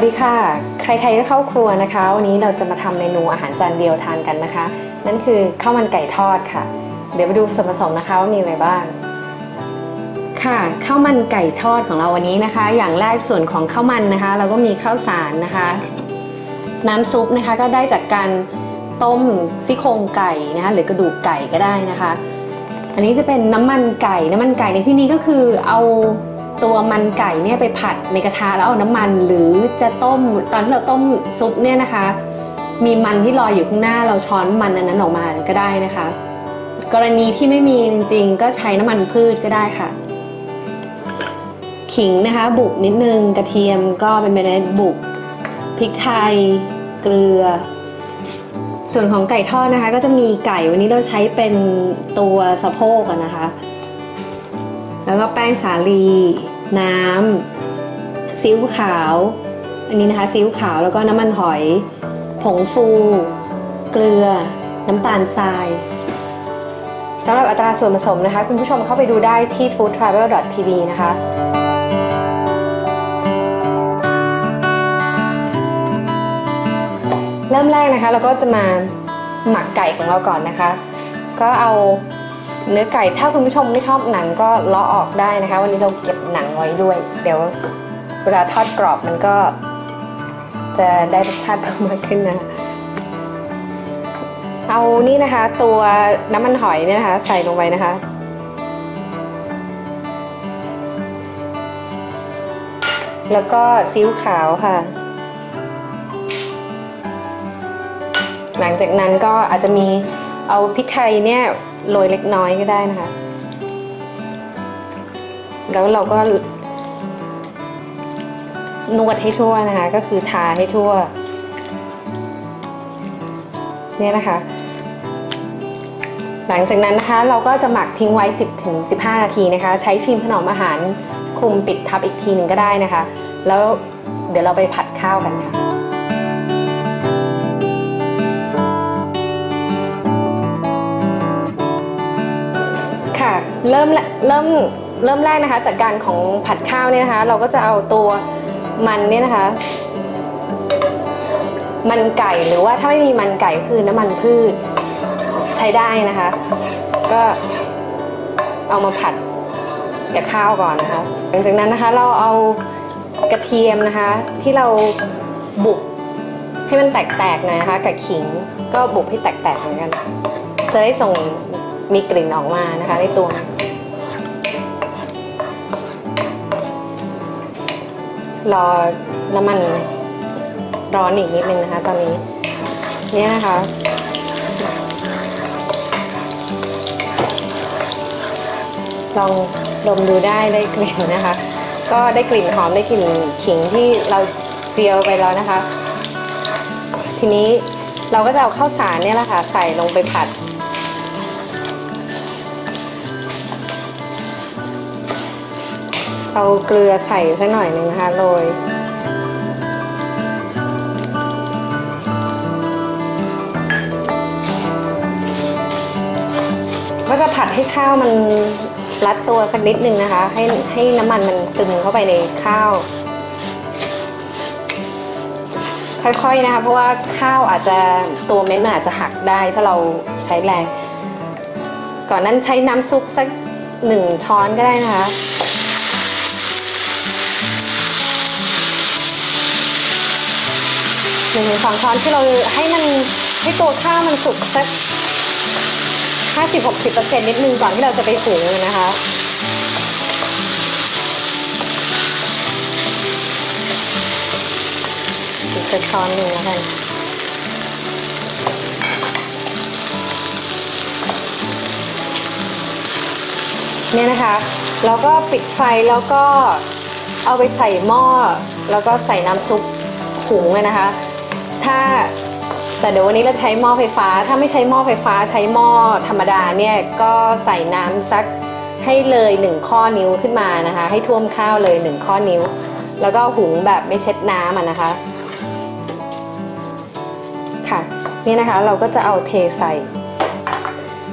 วัสดีค่ะ ใครๆก็เข้าครัวนะคะ วันนี้เราจะมาทำเมนูอาหารจานเดียวทานกันนะคะ นั่นคือข้าวมันไก่ทอดค่ะ เดี๋ยวไปดูส่วนผสมนะคะว่ามีอะไรบ้าง ค่ะข้าวมันไก่ทอดของเราวันนี้นะคะ อย่างแรกส่วนของข้าวมันนะคะ เราก็มีข้าวสารนะคะ น้ำซุปนะคะก็ได้จากการต้มซี่โครงไก่นะคะหรือกระดูกไก่ก็ได้นะคะ อันนี้จะเป็นน้ำมันไก่ น้ำมันไก่ในที่นี้ก็คือเอา ตัวมันไก่เนี่ยไปผัดในกระทะแล้วเอาน้ำมันหรือจะต้มตอนที่เราต้มซุปเนี่ยนะคะ มีมันที่ลอยอยู่ข้างหน้าเราช้อนมันอันนั้นออกมาก็ได้นะคะ กรณีที่ไม่มีจริงๆ ก็ใช้น้ำมันพืชก็ได้ค่ะขิงนะคะ บุกนิดนึงกระเทียมก็เป็นเมล็ดบุกพริกไทย เกลือ ส่วนของไก่ทอดนะคะ ก็จะมีไก่วันนี้เราใช้เป็นตัวสะโพกนะคะ แล้วก็แป้งสาลี น้ำซีอิ๊วขาว อันนี้นะคะซีอิ๊วขาวแล้วก็น้ำมันหอย ผงฟู เกลือ น้ำตาลทรายสำหรับอัตราส่วนผสมนะคะ คุณผู้ชมเข้าไปดูได้ที่ foodtravel.tv นะคะเริ่มแรกนะคะเราก็จะมาหมักไก่ของเราก่อนนะคะ ก็เอา เนื้อไก่ถ้าคุณผู้ชมไม่ชอบหนังก็เลาะออกได้นะคะ วันนี้เราเก็บหนังไว้ด้วย เดี๋ยวเวลาทอดกรอบมันก็ จะได้รสชาติเพิ่มมากขึ้นนะเอานี่นะคะ ตัวน้ำมันหอยเนี่ยนะคะ ใส่ลงไปนะคะแล้วก็ซีอิ๊วขาวค่ะ หลังจากนั้นก็อาจจะมีเอาพริกไทยเนี่ย โรยเล็กน้อยก็ได้นะคะ แล้วเราก็นวดให้ทั่วนะคะ ก็คือทาให้ทั่ว เนี่ยนะคะ หลังจากนั้นนะคะเราก็จะหมักทิ้งไว้ 10ถึง15 นาทีนะคะ ใช้ฟิล์มถนอมอาหารคลุมปิดทับอีกทีหนึ่งก็ได้นะคะ แล้วเดี๋ยวเราไปผัดข้าวกันค่ะ ค่ะเริ่มเริ่มเริ่มแรกนะคะ จากการของผัดข้าวเนี่ยนะคะ เราก็จะเอาตัวมันเนี่ยนะคะ มันไก่หรือว่าถ้าไม่มีมันไก่คือน้ำมันพืชใช้ได้นะคะ ก็เอามาผัดกับข้าวก่อนนะคะ หลังจากนั้นนะคะเราเอากระเทียมนะคะ ที่เราบุกให้มันแตกๆหน่อยนะคะ กับขิงก็บุกให้แตกๆเหมือนกัน จะได้ส่ง มีกลิ่นออกมานะคะในตัวรอน้ำมันร้อนอีกนิดนึงนะคะ ตอนนี้ เนี่ยนะคะ ลองดมดูได้ได้กลิ่นนะคะ ก็ได้กลิ่นหอมได้กลิ่นขิงที่เราเจียวไปแล้วนะคะ ทีนี้เราก็จะเอาข้าวสารเนี่ยแหละค่ะใส่ลงไปผัด เอาเกลือใส่สักหน่อยหนึ่งนะคะโรยก็จะผัดให้ข้าวมันรัดตัวสักนิดนึงนะคะ ให้ให้น้ำมันมันซึมเข้าไปในข้าว ค่อยๆนะคะ เพราะว่าข้าวอาจจะตัวเม็ดมันอาจจะหักได้ถ้าเราใช้แรง ก่อนนั้นใช้น้ำซุปสักหนึ่งช้อนก็ได้นะคะ นึ่งถึงสองช้อนที่เราให้มันให้ตัวข้าวมันสุกสักห้าสิบหกสิบเปอร์เซ็นต์นิดนึงก่อนที่เราจะไปหุงนะคะอีกสักช้อนหนึ่งแล้วกันเนี่ยนะคะ แล้วก็ปิดไฟแล้วก็เอาไปใส่หม้อ แล้วก็ใส่น้ำซุปหุงเลยนะคะ ถ้าแต่เดี๋ยววันนี้เราใช้หม้อไฟฟ้า ถ้าไม่ใช้หม้อไฟฟ้าใช้หม้อธรรมดาเนี่ยก็ใส่น้ำสักให้เลยหนึ่งข้อนิ้วขึ้นมานะคะ ให้ท่วมข้าวเลยหนึ่งข้อนิ้ว แล้วก็หุงแบบไม่เช็ดน้ำนะคะ ค่ะ นี่นะคะเราก็จะเอาเทใส่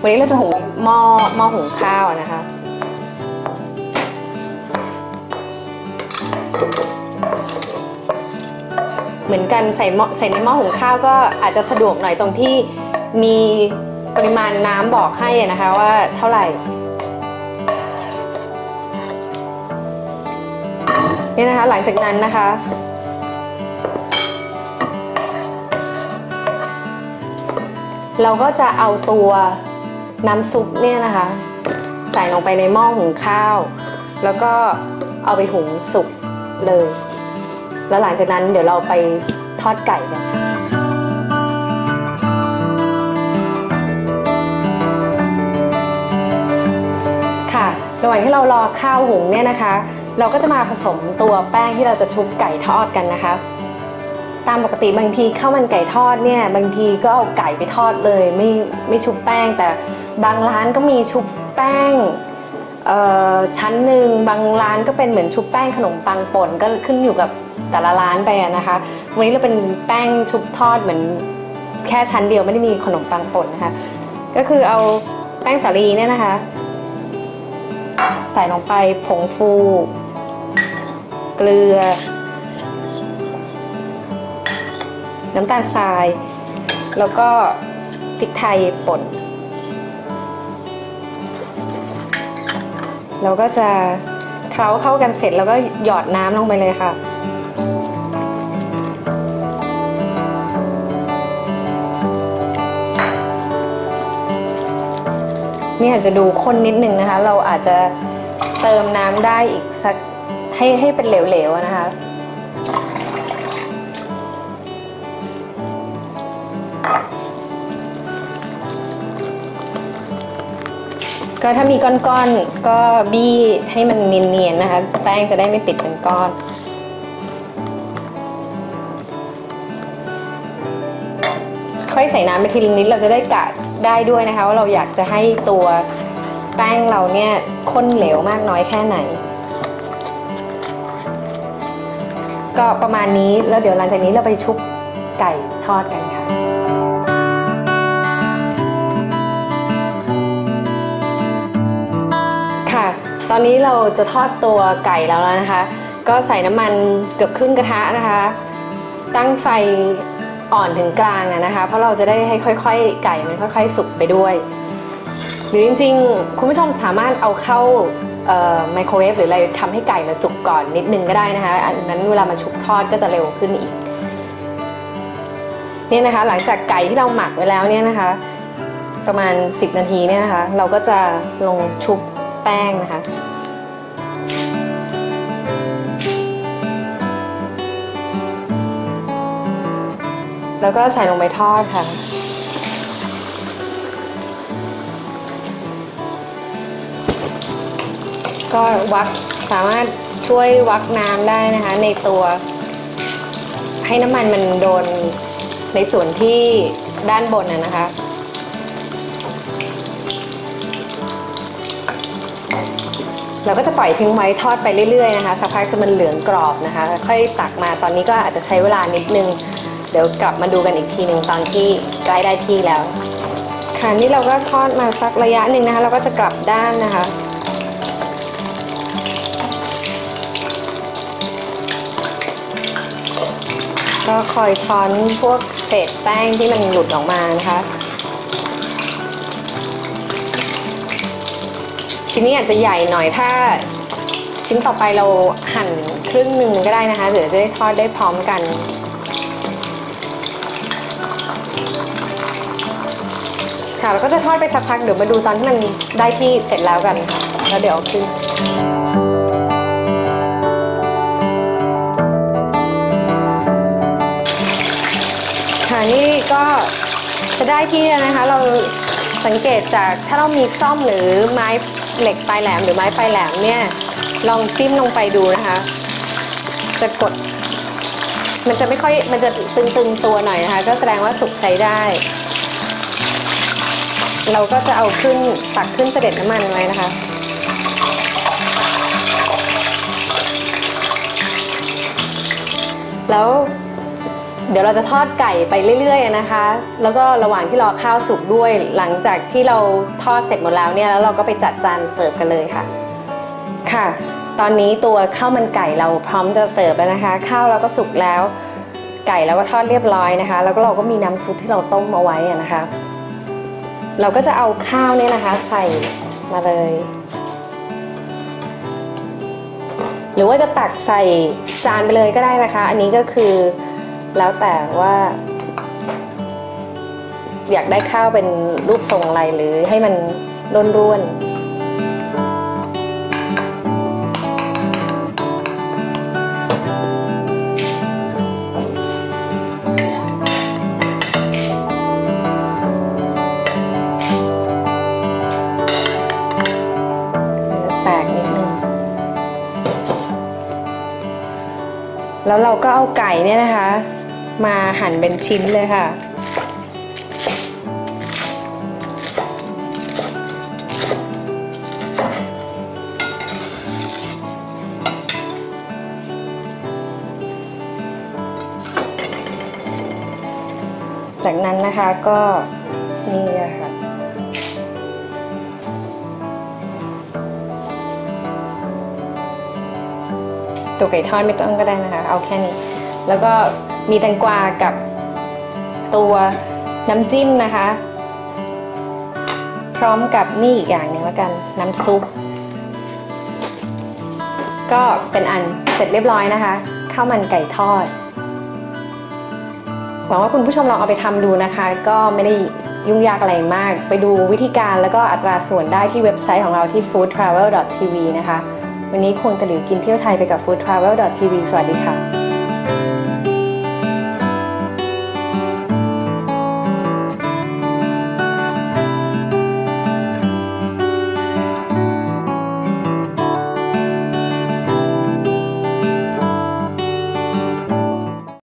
วันนี้เราจะหุงหม้อหม้อหุงข้าวนะคะ เหมือนกันใส่หม้อใส่ในหม้อหุงข้าวก็อาจจะสะดวกหน่อยตรงที่มีปริมาณน้ำบอกให้นะคะว่าเท่าไหร่นี่นะคะหลังจากนั้นนะคะ เราก็จะเอาตัวน้ำซุปเนี่ยนะคะ ใส่ลงไปในหม้อหุงข้าว แล้วก็เอาไปหุงสุกเลย แล้วหลังจากนั้นเดี๋ยวเราไปทอดไก่กันค่ะ ระหว่างที่เรารอข้าวหุงเนี่ยนะคะ เราก็จะมาผสมตัวแป้งที่เราจะชุบไก่ทอดกันนะคะ ตามปกติบางทีข้าวมันไก่ทอดเนี่ยบางทีก็เอาไก่ไปทอดเลยไม่ไม่ชุบแป้งแต่บางร้านก็มีชุบแป้ง ชั้นหนึ่งบางร้านก็เป็นเหมือนชุบแป้งขนมปังป่นก็ขึ้นอยู่กับแต่ละร้านไปนะคะ วันนี้เราเป็นแป้งชุบทอดเหมือนแค่ชั้นเดียวไม่ได้มีขนมปังป่นนะคะ ก็คือเอาแป้งสาลีเนี่ยนะคะ ใส่ลงไปผงฟู เกลือ น้ำตาลทราย แล้วก็พริกไทยป่น เราก็จะเคล้าเข้ากันเสร็จแล้วก็หยอดน้ำลงไปเลยค่ะ นี่อาจจะดูข้นนิดนึงนะคะ เราอาจจะเติมน้ำได้อีกสักให้ให้เป็นเหลวๆนะคะ ก็ถ้ามีก้อนๆก็บี้ให้มันเนียนๆนะคะ แป้งจะได้ไม่ติดเป็นก้อนค่อยใส่น้ำไปทีละนิดเราจะได้กะได้ด้วยนะคะ ว่าเราอยากจะให้ตัวแป้งเราเนี่ยข้นเหลวมากน้อยแค่ไหน ก็ประมาณนี้แล้วเดี๋ยวหลังจากนี้เราไปชุบไก่ทอดกันค่ะ ตอนนี้เราจะทอดตัวไก่แล้วนะคะ ก็ใส่น้ำมันเกือบครึ่งกระทะนะคะ ตั้งไฟอ่อนถึงกลางนะคะ เพราะเราจะได้ให้ค่อยๆ ไก่มันค่อย ๆ สุกไปด้วย หรือจริงๆ คุณผู้ชมสามารถเอาเข้าไมโครเวฟหรืออะไรทำให้ไก่มันสุกก่อนนิดนึงก็ได้นะคะ อันนั้นเวลามันชุบทอดก็จะเร็วขึ้นอีกเนี่ยนะคะหลังจากไก่ที่เราหมักไว้แล้วเนี่ยนะคะ ประมาณ 10 นาทีเนี่ยนะคะ เราก็จะลงชุบ แป้งนะคะ แล้วก็ใส่ลงไปทอดค่ะ ก็วักสามารถช่วยวักน้ำได้นะคะ ในตัวให้น้ำมันมันโดนในส่วนที่ด้านบนน่ะนะคะ เราก็จะปล่อยทิ้งไว้ทอดไปเรื่อยๆนะคะสักพักจะมันเหลืองกรอบนะคะ ค่อยตักมาตอนนี้ก็อาจจะใช้เวลานิดนึง เดี๋ยวกลับมาดูกันอีกทีหนึ่งตอนที่ใกล้ได้ที่แล้ว ค่ะนี่เราก็ทอดมาสักระยะหนึ่งนะคะเราก็จะกลับด้านนะคะก็คอยช้อนพวกเศษแป้งที่มันหลุดออกมานะคะ ชิ้นนี้อาจจะใหญ่หน่อยถ้าชิ้นต่อไปเราหั่นครึ่งหนึ่งก็ได้นะคะเดี๋ยวจะได้ทอดได้พร้อมกันค่ะเราก็จะทอดไปสักพักเดี๋ยวมาดูตอนที่มันได้ที่เสร็จแล้วกันค่ะแล้วเดี๋ยวเอาขึ้นค่ะนี่ก็จะได้ที่แล้วนะคะเราสังเกตจากถ้าเรามีซ่อมหรือไม้ เหล็กปลายแหลมหรือไม้ปลายแหลมเนี่ยลองจิ้มลงไปดูนะคะ จะกด มันจะไม่ค่อยมันจะตึงๆตัวหน่อยนะคะ ก็แสดงว่าสุกใช้ได้ เราก็จะเอาขึ้นตักขึ้นเสด็จน้ำมันไว้นะคะแล้ว เดี๋ยวเราจะทอดไก่ไปเรื่อยๆนะคะ แล้วก็ระหว่างที่รอข้าวสุกด้วย หลังจากที่เราทอดเสร็จหมดแล้วเนี่ยแล้วเราก็ไปจัดจานเสิร์ฟกันเลยค่ะ ค่ะ ตอนนี้ตัวข้าวมันไก่เราพร้อมจะเสิร์ฟแล้วนะคะ ข้าวเราก็สุกแล้ว ไก่แล้วก็ทอดเรียบร้อยนะคะ แล้วก็เราก็มีน้ำซุปที่เราต้มเอาไว้นะคะ เราก็จะเอาข้าวเนี่ยนะคะใส่มาเลย หรือว่าจะตักใส่จานไปเลยก็ได้นะคะ อันนี้ก็คือ แล้วแต่ว่า อยากได้ข้าวเป็นรูปทรงอะไรหรือให้มันร่วนๆแตกนิดนึงแล้วเราก็เอาไก่เนี่ยนะคะ มาหั่นเป็นชิ้นเลยค่ะ จากนั้นนะคะก็นี่ค่ะตัวไก่ทอดไม่ต้องก็ได้นะคะ เอาแค่นี้ แล้วก็ มีแตงกวากับตัวน้ำจิ้มนะคะ พร้อมกับนี่อีกอย่างหนึ่งแล้วกันน้ำซุป ก็เป็นอันเสร็จเรียบร้อยนะคะข้าวมันไก่ทอดหวังว่าคุณผู้ชมลองเอาไปทำดูนะคะ ก็ไม่ได้ยุ่งยากอะไรมาก ไปดูวิธีการแล้วก็อัตราส่วนได้ที่เว็บไซต์ของเราที่ foodtravel.tv นะคะ วันนี้คงตะหลิวกินเที่ยวไทยไปกับ foodtravel.tv สวัสดีค่ะ